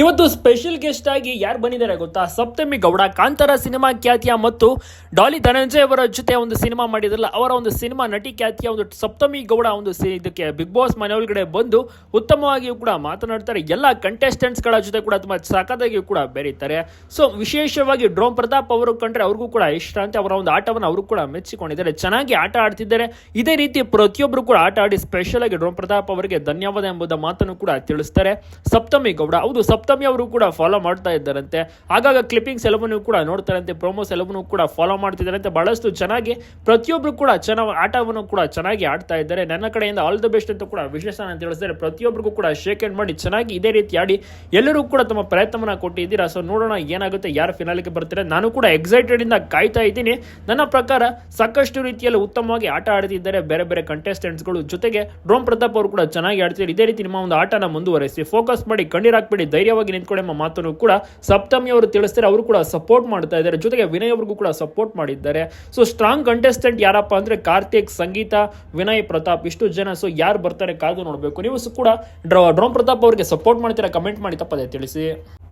ಇವತ್ತು special guest ಆಗಿ ಯಾರು ಬಂದಿದ್ದಾರೆ ಗೊತ್ತಾ? ಸಪ್ತಮಿ ಗೌಡ, ಕಾಂತಾರ ಸಿನಿಮಾ ಖ್ಯಾತಿಯ ಮತ್ತು ಡಾಲಿ ಧನಂಜಯ್ ಅವರ ಜೊತೆ ಒಂದು ಸಿನಿಮಾ ಮಾಡಿದ್ರಲ್ಲ, ಅವರ ಒಂದು ಸಿನಿಮಾ ನಟಿ ಖ್ಯಾತಿಯ ಒಂದು ಸಪ್ತಮಿ ಗೌಡ ಒಂದು ಇದಕ್ಕೆ ಬಿಗ್ ಬಾಸ್ ಮನೆ ಒಳಗಡೆ ಬಂದು ಉತ್ತಮವಾಗಿಯೂ ಕೂಡ ಮಾತನಾಡ್ತಾರೆ. ಎಲ್ಲ ಕಂಟೆಸ್ಟೆಂಟ್ಸ್ಗಳ ಜೊತೆ ಕೂಡ ತುಂಬಾ ಸಾಕಾದಾಗಿಯೂ ಕೂಡ ಬೆರೀತಾರೆ. ಸೊ ವಿಶೇಷವಾಗಿ ಡ್ರೋಮ್ ಪ್ರತಾಪ್ ಅವರು ಕಂಡ್ರೆ ಅವ್ರಿಗೂ ಕೂಡ ಇಷ್ಟ ಅಂತ ಅವರ ಒಂದು ಆಟವನ್ನು ಅವರು ಕೂಡ ಮೆಚ್ಚಿಕೊಂಡಿದ್ದಾರೆ. ಚೆನ್ನಾಗಿ ಆಟ ಆಡ್ತಿದ್ದಾರೆ. ಇದೇ ರೀತಿ ಪ್ರತಿಯೊಬ್ಬರು ಕೂಡ ಆಟ ಆಡಿ ಸ್ಪೆಷಲ್ ಆಗಿ ಡ್ರೋಮ್ ಪ್ರತಾಪ್ ಅವರಿಗೆ ಧನ್ಯವಾದ ಎಂಬುದ ಮಾತನ್ನು ಕೂಡ ತಿಳಿಸ್ತಾರೆ. ಸಪ್ತಮಿ ಗೌಡ, ಹೌದು ಸಪ್ತಮಿ ಅವರು ಕೂಡ ಫಾಲೋ ಮಾಡ್ತಾ ಇದ್ದಾರಂತೆ. ಆಗಾಗ ಕ್ಲಿಪ್ಪಿಂಗ್ಸ್ ಎಲ್ಲವನ್ನೂ ಕೂಡ ನೋಡ್ತಾರಂತೆ ಪ್ರೋಮೋಸ್ ಎಲ್ಲವನ್ನೂ ಕೂಡ ಫಾಲೋ ಮಾಡ್ತಿದ್ದಾರಂತೆ. ಬಹಳಷ್ಟು ಚೆನ್ನಾಗಿ ಪ್ರತಿಯೊಬ್ಬರು ಕೂಡ ಚೆನ್ನಾಗಿ ಆಟವನ್ನು ಕೂಡ ಚೆನ್ನಾಗಿ ಆಡ್ತಾ ಇದ್ದಾರೆ. ನನ್ನ ಕಡೆಯಿಂದ ಆಲ್ ದ ಬೆಸ್ಟ್ ಅಂತ ಕೂಡ ವಿಶೇಷ ಅಂತ ತಿಳಿಸಿದ್ದಾರೆ ಪ್ರತಿಯೊಬ್ಬರಿಗೂ ಕೂಡ ಶೇಕ್ ಹ್ಯಾಂಡ್ ಮಾಡಿ ಚೆನ್ನಾಗಿ ಇದೇ ರೀತಿ ಆಡಿ ಎಲ್ಲರೂ ಕೂಡ ತಮ್ಮ ಪ್ರಯತ್ನವನ್ನು ಕೊಟ್ಟಿದ್ದೀರಾ. ಸೊ ನೋಡೋಣ ಏನಾಗುತ್ತೆ, ಯಾರು ಫಿನಾಲಿಗೆ ಬರ್ತಾರೆ. ನಾನು ಕೂಡ ಎಕ್ಸೈಟೆಡ್ ಇಂದ ಕಾಯ್ತಾ ಇದ್ದೀನಿ. ನನ್ನ ಪ್ರಕಾರ ಸಾಕಷ್ಟು ರೀತಿಯಲ್ಲಿ ಉತ್ತಮವಾಗಿ ಆಟ ಆಡ್ತಿದ್ದಾರೆ ಬೇರೆ ಬೇರೆ ಕಂಟೆಸ್ಟೆಂಟ್ಸ್ಗಳು ಜೊತೆಗೆ ಡ್ರೋಮ್ ಪ್ರತಾಪ್ ಅವರು ಕೂಡ ಚೆನ್ನಾಗಿ ಆಡ್ತಿದ್ದಾರೆ. ಇದೇ ರೀತಿ ನಿಮ್ಮ ಒಂದು ಆಟನ ಮುಂದುವರಿಸಿ. ಫೋಕಸ್ ಮಾಡಿ ಕಣ್ಣೀರಾಕ್ಬೇಡಿ ಧೈರ್ಯವಾಗಿ ನಿಂತ್ಕೊಂಡು ಎಂಬ ಮಾತನ್ನು ಕೂಡ ಸಪ್ತಮಿ ಅವರು ತಿಳಿಸ್ತಾರೆ. ಅವರು ಕೂಡ ಸಪೋರ್ಟ್ ಮಾಡ್ತಾ ಇದ್ದಾರೆ. ಜೊತೆಗೆ ವಿನಯ್ ಅವ್ರಿಗೂ ಕೂಡ ಸಪೋರ್ಟ್ ಮಾಡಿದ್ದಾರೆ. ಸೊ ಸ್ಟ್ರಾಂಗ್ ಕಂಟೆಸ್ಟೆಂಟ್ ಯಾರಪ್ಪ ಅಂದ್ರೆ ಕಾರ್ತಿಕ್, ಸಂಗೀತ, ವಿನಯ್ ಪ್ರತಾಪ್ ಇಷ್ಟು ಜನ. ಸೊ ಯಾರು ಬರ್ತಾರೆ ಕಾದು ನೋಡಬೇಕು. ನೀವು ಕೂಡ ಡ್ರೋ ಡ್ರೋಮ್ ಪ್ರತಾಪ್ ಅವರಿಗೆ ಸಪೋರ್ಟ್ ಮಾಡ್ತೀರಾ ಕಮೆಂಟ್ ಮಾಡಿ ತಪ್ಪದೆ ತಿಳಿಸಿ.